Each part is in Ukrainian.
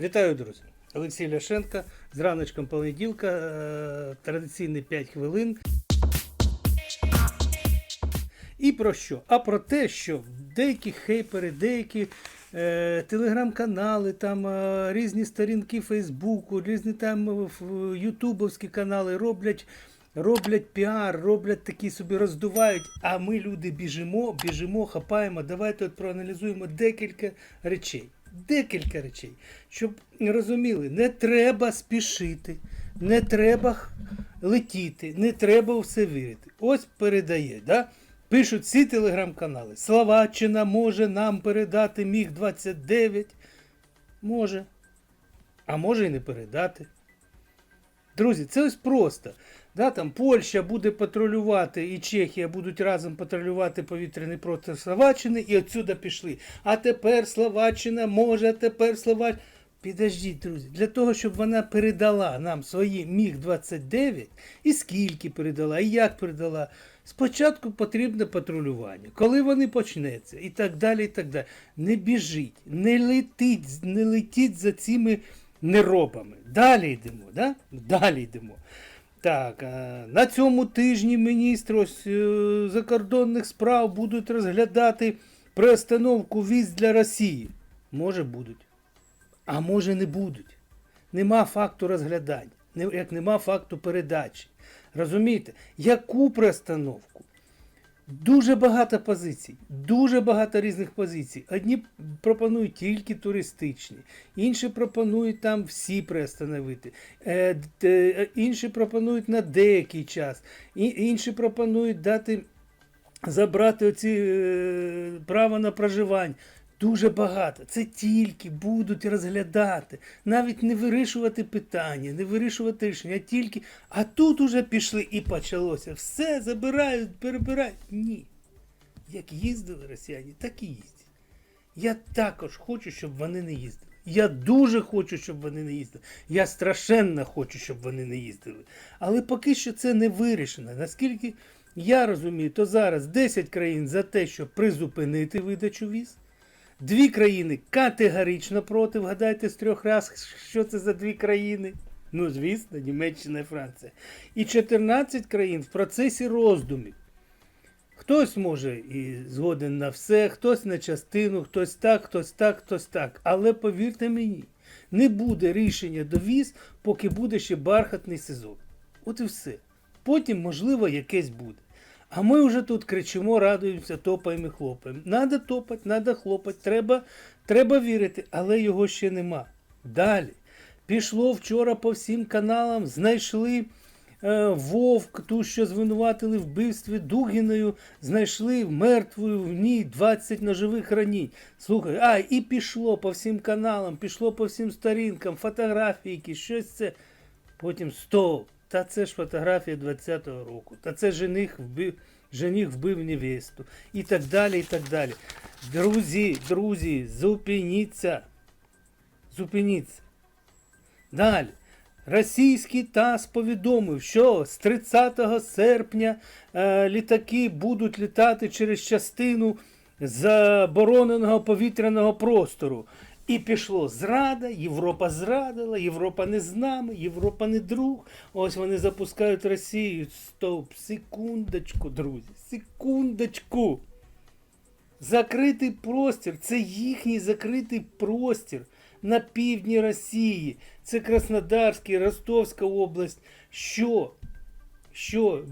Вітаю, друзі! Олексій Ляшенко з раночком понеділка, е, традиційні 5 хвилин. І про що? А про те, що деякі хейпери, деякі е, телеграм-канали, там е, різні сторінки Фейсбуку, різні там е, ютубовські канали роблять, роблять піар, роблять такі собі роздувають. А ми, люди, біжимо, біжимо, хапаємо. Давайте от проаналізуємо декілька речей. Декілька речей, щоб розуміли, не треба спішити, не треба летіти, не треба все вірити. Ось передає, да? пишуть всі телеграм-канали. Словаччина може нам передати Міг-29. Може. А може і не передати. Друзі, це ось просто. Да, там Польща буде патрулювати і Чехія будуть разом патрулювати повітряний простір Словаччини і отсюди пішли. А тепер Словаччина може, а тепер Словаччина. Підождіть, друзі, для того, щоб вона передала нам свої Міг-29, і скільки передала, і як передала, спочатку потрібне патрулювання. Коли вони почнеться, і так далі, і так далі. Не біжіть, не летіть, не летіть за цими неробами. Далі йдемо, да? Далі йдемо. Так, на цьому тижні міністри ось, е, закордонних справ будуть розглядати приостановку віз для Росії. Може будуть, а може не будуть. Нема факту розглядання, як нема факту передачі. Розумієте, яку приостановку? Дуже багато позицій, дуже багато різних позицій. Одні пропонують тільки туристичні, інші пропонують там всі приостановити, е, е, інші пропонують на деякий час, інші пропонують дати забрати оці е, право на проживання. Дуже багато. Це тільки будуть розглядати, навіть не вирішувати питання, не вирішувати рішення, тільки. А тут уже пішли і почалося. Все забирають, перебирають. Ні. Як їздили росіяни, так і їздять. Я також хочу, щоб вони не їздили. Я дуже хочу, щоб вони не їздили. Я страшенно хочу, щоб вони не їздили. Але поки що це не вирішено. Наскільки я розумію, то зараз 10 країн за те, щоб призупинити видачу віз. Дві країни категорично проти. Вгадайте з трьох раз, що це за дві країни. Ну, звісно, Німеччина і Франція. І 14 країн в процесі роздумів. Хтось може і згоден на все, хтось на частину, хтось так, хтось так, хтось так. Але повірте мені, не буде рішення до віз, поки буде ще бархатний сезон. От і все. Потім, можливо, якесь буде. А ми вже тут кричимо, радуємося, топаємо і хлопаємо. Надо топати, надо хлопати, треба, треба вірити, але його ще нема. Далі. Пішло вчора по всім каналам, знайшли е, Вовк, ту, що звинуватили в вбивстві Дугіною, знайшли мертвою в ній 20 ножових ранінь. Слухай, а, і пішло по всім каналам, пішло по всім сторінкам, фотографії, щось це. Потім стоп. Та це ж фотографія 20-го року. Та це жених вбив, жених вбив невесту. І так далі, і так далі. Друзі, друзі, зупиніться. Зупиніться. Далі. Російський ТАСС повідомив, що з 30 серпня е, літаки будуть літати через частину забороненого повітряного простору. І пішло зрада, Європа зрадила, Європа не з нами, Європа не друг. Ось вони запускають Росію. Стоп, секундочку, друзі, секундочку. Закритий простір це їхній закритий простір на півдні Росії. Це Краснодарський, Ростовська область. Що? Що,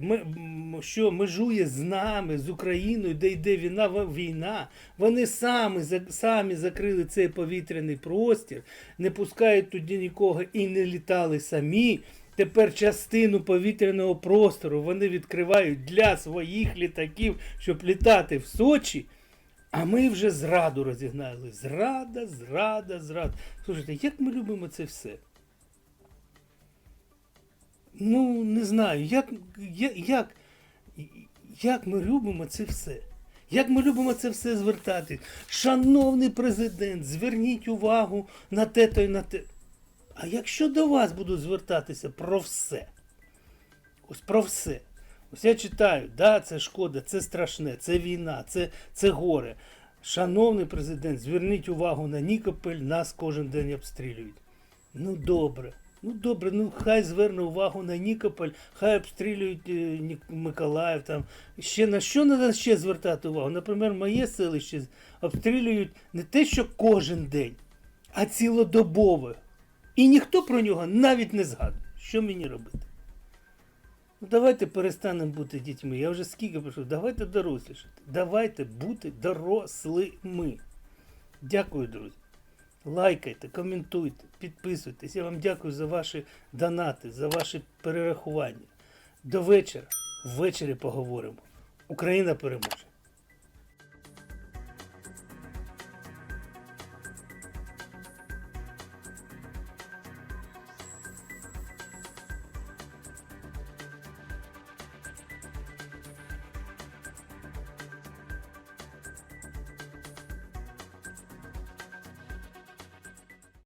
що межує з нами, з Україною, де йде війна, війна. Вони самі, самі закрили цей повітряний простір, не пускають туди нікого і не літали самі. Тепер частину повітряного простору вони відкривають для своїх літаків, щоб літати в Сочі. А ми вже зраду розігнали. Зрада, зрада, зрада. Слушайте, як ми любимо це все? Ну, не знаю, як, як, як, ми любимо це все. Як ми любимо це все звертати. Шановний президент, зверніть увагу на те то й на те. А якщо до вас будуть звертатися про все, ось про все. Ось я читаю, да, це шкода, це страшне, це війна, це, це горе. Шановний президент, зверніть увагу на Нікополь, нас кожен день обстрілюють. Ну добре. Ну добре, ну хай зверне увагу на Нікополь, хай обстрілюють е, Миколаїв там. Ще на що треба ще звертати увагу? Наприклад, моє селище обстрілюють не те, що кожен день, а цілодобово. І ніхто про нього навіть не згадує. Що мені робити? Ну давайте перестанемо бути дітьми. Я вже скільки пишу, давайте дорослішати. Давайте бути дорослими. Дякую, друзі. Лайкайте, коментуйте, підписуйтесь. Я вам дякую за ваші донати, за ваші перерахування. До вечора. Ввечері поговоримо. Україна переможе.